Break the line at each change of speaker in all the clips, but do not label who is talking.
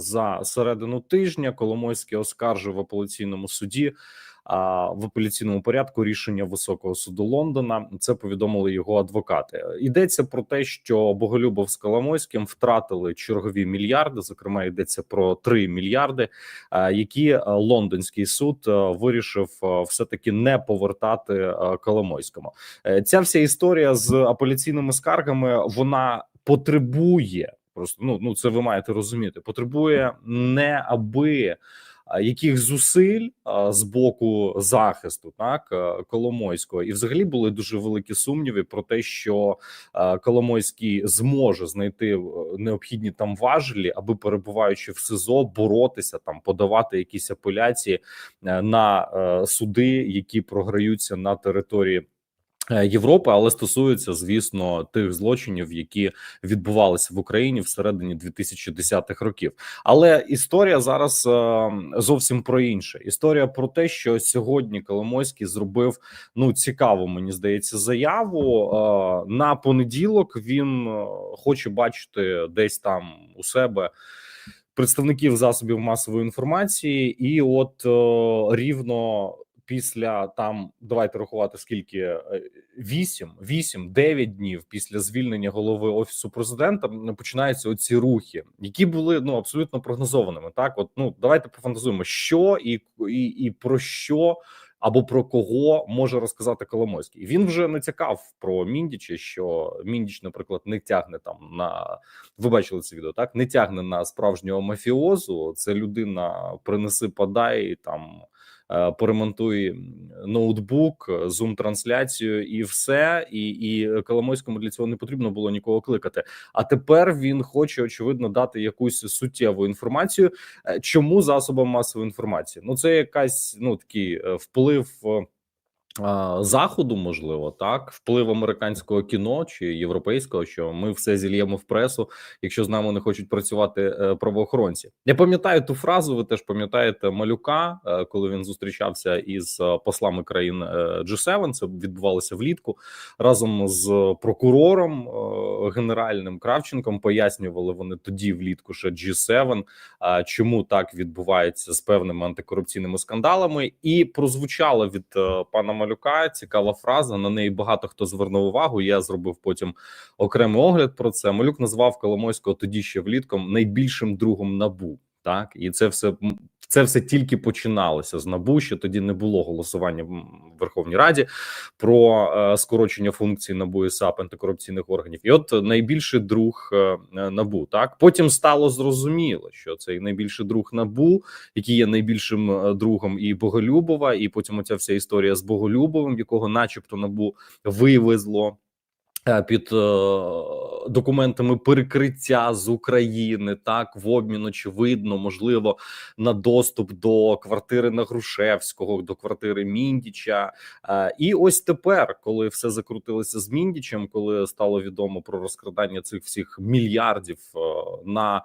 за середину тижня. Коломойський оскаржив в апеляційному суді в апеляційному порядку рішення високого суду Лондона. Це повідомили його адвокати. Йдеться про те, що Боголюбов з Коломойським втратили чергові мільярди. Зокрема, йдеться про 3 мільярди, які е, лондонський суд е, вирішив е, все таки не повертати Коломойському. Ця вся історія з апеляційними скаргами вона потребує. Просто ну ну це ви маєте розуміти. Потребує не аби яких зусиль а, з боку захисту, так е, Коломойського, і взагалі були дуже великі сумніви про те, що е, Коломойський зможе знайти е, необхідні там важелі, аби перебуваючи в СИЗО, боротися там, подавати якісь апеляції на е, суди, які програються на території. Е, Європи, але стосується, звісно, тих злочинів, які відбувалися в Україні всередині 2010-х років. Але історія зараз е, зовсім про інше. Історія про те, що сьогодні Коломойський зробив ну цікаву, мені здається, заяву е, на понеділок. Він хоче бачити десь там у себе. Представників засобів масової інформації, і от е, рівно після там давайте рахувати скільки е, вісім, вісім, дев'ять днів після звільнення голови офісу президента починаються оці рухи, які були ну абсолютно прогнозованими. Так, от ну давайте пофантазуємо, що і, і, і про що. Або про кого може розказати Коломойський. Він вже натякав про Міндіча, що Міндіч, наприклад, не тягне там на ви бачили це відео, так не тягне на справжнього мафіозу. Це людина принеси, подай там. Е, Поремонтуй ноутбук, зум трансляцію і все, і і Коломойському для цього не потрібно було нікого кликати. А тепер він хоче очевидно дати якусь суттєву інформацію. Е, Чому засобам масової інформації? Ну це якась ну такий е, вплив. Заходу, можливо, так, вплив американського кіно чи європейського, що ми все зільємо в пресу, якщо з нами не хочуть працювати е, правоохоронці. Я пам'ятаю ту фразу. Ви теж пам'ятаєте малюка, е, коли він зустрічався із е, послами країн е, G7, Це відбувалося влітку разом з прокурором генеральним Кравченком. Пояснювали вони тоді влітку, що G7, чому так відбувається з певними антикорупційними скандалами, і прозвучала від пана Малюка цікава фраза. На неї багато хто звернув увагу. Я зробив потім окремий огляд про це. Малюк назвав Коломойського тоді ще влітком найбільшим другом набу. Так і це все це все тільки починалося з набу. Ще тоді не було голосування в Верховній Раді про е, скорочення функцій НАБУ і САП антикорупційних органів. І от найбільший друг е, набу. Так потім стало зрозуміло, що цей найбільший друг набу, який є найбільшим е, другом і Боголюбова, і потім оця вся історія з Боголюбовим, якого, начебто, набу вивезло. Е, Під е, документами перекриття з України, так в обмін очевидно, можливо, на доступ до квартири на Грушевського, до квартири Міндіча. Е, І ось тепер, коли все закрутилося з Міндічем, коли стало відомо про розкрадання цих всіх мільярдів на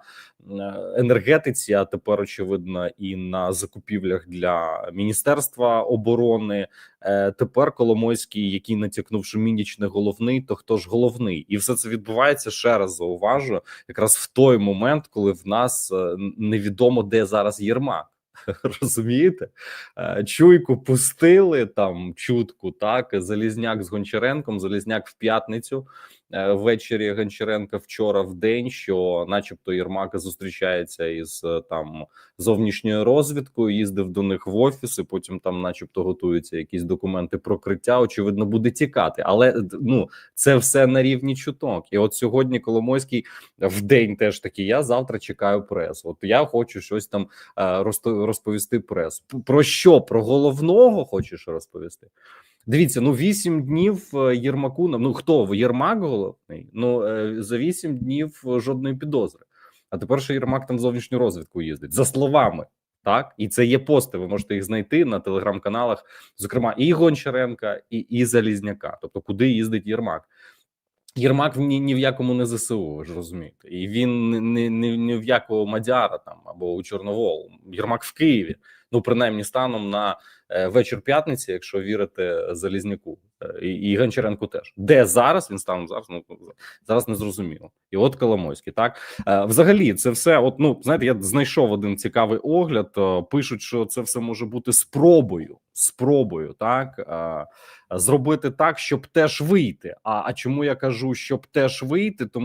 енергетиці, а тепер очевидно і на закупівлях для міністерства оборони. Е, Тепер Коломойський, який натякнув, що мініч не головний, то хто ж головний? І все це відбувається ще раз. Зауважу, якраз в той момент, коли в нас е, невідомо де зараз Єрмак. Розумієте, Е, чуйку пустили там чутку. Так, Залізняк з Гончаренком, Залізняк в п'ятницю. е, Ввечері Гончаренка вчора в день, що, начебто, Єрмак зустрічається із е, там зовнішньою розвідкою, їздив до них в офіс, і потім там, начебто, готуються якісь документи про криття. Очевидно, буде тікати, але ну це все на рівні чуток. І от сьогодні Коломойський в день теж такий. Я завтра чекаю пресу. От я хочу щось там розто- розповісти пресу. Про що? Про головного хочеш розповісти? Дивіться, ну вісім днів е, Єрмаку ну хто Єрмак головний? Ну е, за вісім днів е, жодної підозри. А тепер ще Єрмак там в зовнішню розвідку їздить за словами. Так, і це є пости. Ви можете їх знайти на телеграм-каналах, зокрема і Гончаренка, і, і Залізняка. Тобто, куди їздить Єрмак. Єрмак ні, ні в якому не ЗСУ, ви ж розумієте, і він не, не, не, ні в якого Мадяра там або у Чорноволу. Єрмак в Києві. Ну, принаймні, станом на е, вечір п'ятниці, якщо вірити Залізняку, Е, і, і Гончаренку теж. Де зараз він станом зараз? Ну зараз не зрозуміло. І от Коломойський, так е, взагалі, це все. От ну знаєте, я знайшов один цікавий огляд. Пишуть, що це все може бути спробою, спробою, так е, зробити так, щоб теж вийти. А, а чому я кажу, щоб теж вийти? Тому